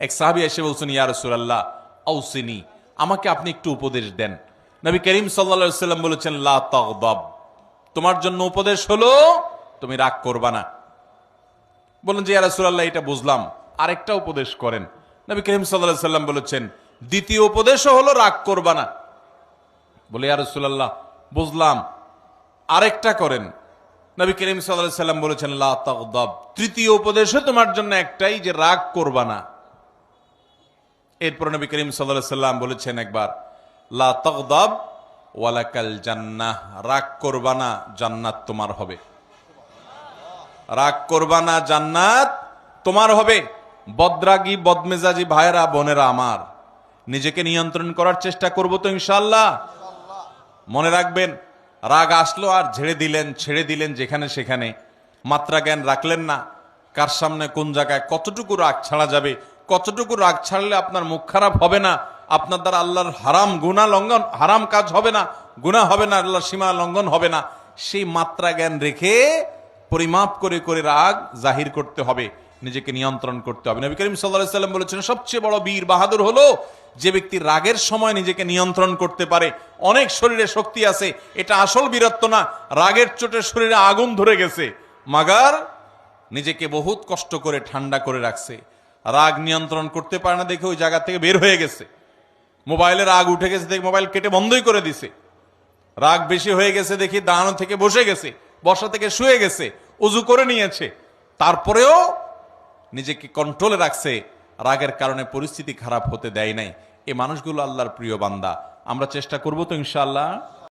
এক সাহাবি এসে বলছেন, ইয়া রসুলাল্লাহ, আউসিনি, আমাকে আপনি একটু উপদেশ দেন। নবী করিম সাল্লা সাল্লাম বলেছেন, লা তগদব, তোমার জন্য উপদেশ হলো, তুমি রাগ করবা না। বললেন যে, ইয়া রাসূলুল্লাহ, এটা বুঝলাম, আরেকটা উপদেশ করেন। নবী করিম সাল্লাল্লাহু সাল্লাম বলেছেন, দ্বিতীয় উপদেশও হলো, রাগ করবা না। বলে, ইয়া রাসূলুল্লাহ, বুঝলাম, আরেকটা করেন। নবী করিম সাল্লাল্লাহু সাল্লাম বলেছেন, লা তাগদাব, তৃতীয় উপদেশও তোমার জন্য একটাই, যে রাগ করবা না। এরপর নবী করিম সাল্লাম বলেছেন একবার, লা ওয়ালাকাল জান্নাহ রাগ করবা না, জান্নাত তোমার হবে। রাগ করবা না, জান্নাত তোমার হবে। বদরাগী, বদমেজাজি ভাইরা বোনেরা আমার, নিজেকে নিয়ন্ত্রণ করার চেষ্টা করব তো ইনশাল্লাহ মনে রাখবেন, রাগ আসলো আর ঝেড়ে দিলেন, ছেড়ে দিলেন যেখানে সেখানে। মাত্রা জ্ঞান রাখলেন না, কার সামনে কোন জায়গায় কতটুকু রাগ ছাড়া যাবে কতটুকু রাগ ছাড়লে আপনার মুখ খারাপ হবে না? আপনার দ্বারা আল্লাহর হারাম গুণা লঙ্ঘন, হারাম কাজ হবে না গুণা হবে না, আল্লাহর সীমা লঙ্ঘন হবে না। সেই মাত্রা জ্ঞান রেখে পরিমাপ করে করে রাগ জাহির করতে হবে, নিজেকে নিয়ন্ত্রণ করতে হবে। নবী করিম সাল্লাম বলেছেন, সবচেয়ে বড় বীর বাহাদুর হলো যে ব্যক্তি রাগের সময় নিজেকে নিয়ন্ত্রণ করতে পারে। অনেক শরীরে শক্তি আছে, এটা আসল বীরত্ব না, রাগের চোটে শরীরে আগুন ধরে গেছে, মাগার নিজেকে বহুত কষ্ট করে ঠান্ডা করে রাখছে। রাগ নিয়ন্ত্রণ করতে পারে না দেখে ওই জায়গা থেকে বের হয়ে গেছে। মোবাইলে রাগ উঠে গেছে দেখে মোবাইল কেটে বন্ধই করে দিছে। রাগ বেশি হয়ে গেছে দেখি দাঁড়ানো থেকে বসে গেছে, বসা থেকে শুয়ে গেছে, উজু করে নিয়েছে। তারপরেও নিজেকে কন্ট্রোলে রাখছে, রাগের কারণে পরিস্থিতি খারাপ হতে দেয় নাই। এ মানুষগুলো আল্লাহর প্রিয় বান্দা। আমরা চেষ্টা করব তো ইনশাআল্লাহ।